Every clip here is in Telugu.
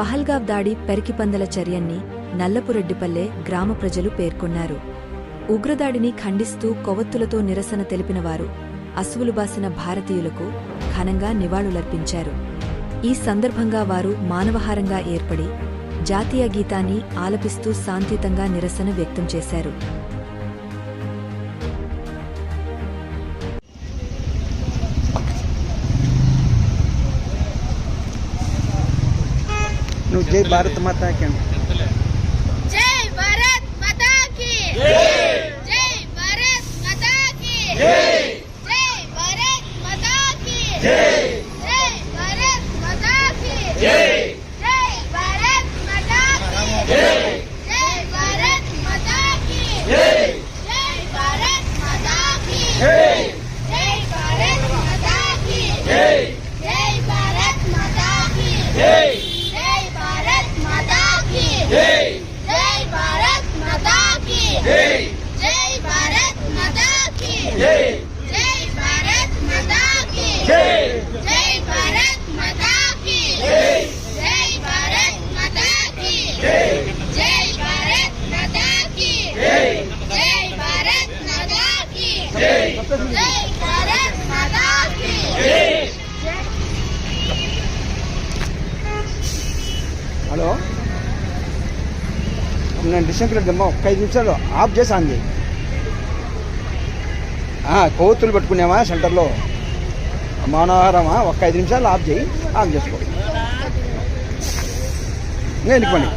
పహల్గావ్ దాడి పెరికిపందల చర్యన్ని నల్లపురెడ్డిపల్లె గ్రామ ప్రజలు పేర్కొన్నారు. ఉగ్రదాడిని ఖండిస్తూ కొవ్వొత్తులతో నిరసన తెలిపినవారు అసువులు బాసిన భారతీయులకు ఘనంగా నివాళులర్పించారు. ఈ సందర్భంగా వారు మానవహారంగా ఏర్పడి జాతీయ గీతాన్ని ఆలపిస్తూ శాంతియుతంగా నిరసన వ్యక్తం చేశారు. જય ભારત માતા કેમ? హలో? నేను డిసెంబర్ అమ్మా ఒక్క ఐదు నిమిషాలు ఆఫ్ చేసి ఆన్ చేయి ఆ, కొవ్వొత్తులు పెట్టుకునేవా సెంటర్లో మానవహారమా ఒక్క ఐదు నిమిషాలు ఆఫ్ చేయి ఆఫ్ చేసుకో. ఇంకా ఎన్నికోండి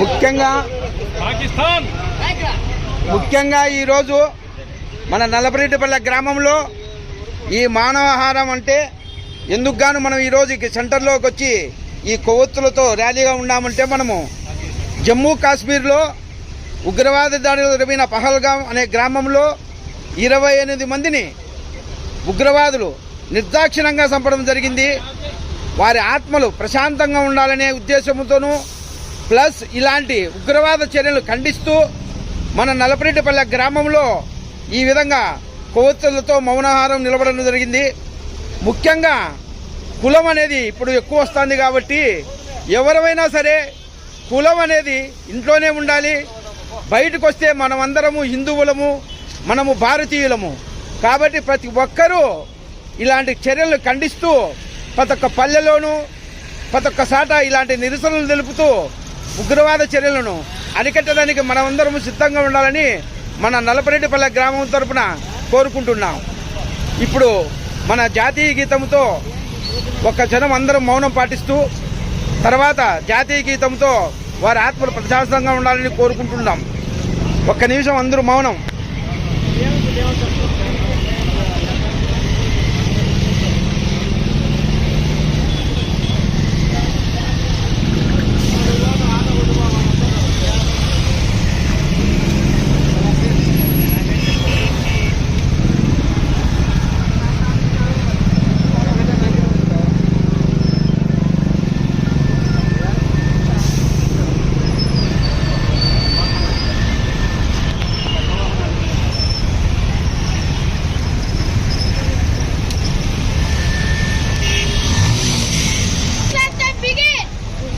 ముఖ్యంగా ముఖ్యంగా ఈరోజు మన నల్లపరెడ్డిపల్లె గ్రామంలో ఈ మానవాహారం అంటే ఎందుకు గాను మనం ఈరోజు సెంటర్లోకి వచ్చి ఈ కొవ్వొత్తులతో ర్యాలీగా ఉన్నామంటే మనము జమ్మూ కాశ్మీర్లో ఉగ్రవాద దాడులు జరిగిన పహల్గాం అనే గ్రామంలో ఇరవై ఎనిమిది మందిని ఉగ్రవాదులు నిర్దాక్షిణంగా చంపడం జరిగింది. వారి ఆత్మలు ప్రశాంతంగా ఉండాలనే ఉద్దేశంతోనూ ప్లస్ ఇలాంటి ఉగ్రవాద చర్యలు ఖండిస్తూ మన నలపరెడ్డిపల్లె గ్రామంలో ఈ విధంగా కొవ్వొత్తులతో మౌనాహారం నిలబడడం జరిగింది. ముఖ్యంగా కులం అనేది ఇప్పుడు ఎక్కువ వస్తుంది కాబట్టి ఎవరైనా సరే కులం అనేది ఇంట్లోనే ఉండాలి. బయటకు వస్తే మనమందరము హిందువులము మనము భారతీయులము. కాబట్టి ప్రతి ఒక్కరూ ఇలాంటి చర్యలు ఖండిస్తూ ప్రతి ఒక్క పల్లెలోనూ ప్రతి ఒక్క సాట ఇలాంటి నిరసనలు తెలుపుతూ ఉగ్రవాద చర్యలను అరికట్టడానికి మనమందరము సిద్ధంగా ఉండాలని మన నలపరెడ్డిపల్లె గ్రామం తరపున కోరుకుంటున్నాం. ఇప్పుడు మన జాతీయ గీతంతో ఒక జనం అందరం మౌనం పాటిస్తూ తర్వాత జాతీయ గీతంతో వారి ఆత్మలు ప్రశాంతంగా ఉండాలని కోరుకుంటున్నాం. ఒక్క నిమిషం అందరూ మౌనం.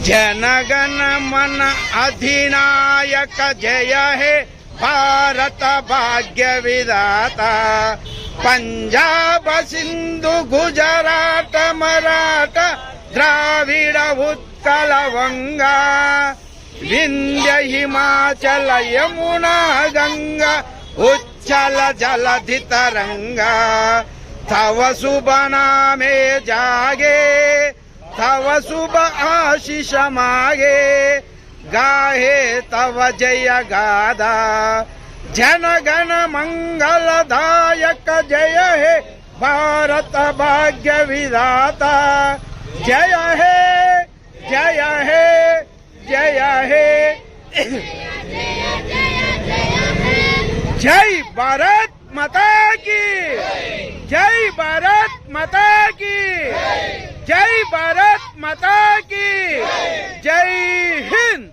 జనగణ మన అధినాయక జయ హే భారత భాగ్య విధాత పంజాబ సింధు గుజరాట మరాఠ ద్రావిడ ఉత్కల వంగ వింధ్య హిమాచల యమునా గంగ ఉచ్చల జలధి తరంగ తవ శుభ నామే జాగే तव शुभ आशीष मागे। गाहे तव जय गादा। जन गण मंगलदायक जय हे भारत भाग्य विधाता। जय हे जय हे जय हे। जय भारत माता की। जय भारत माता की। जय भारत माता की। जय हिंद।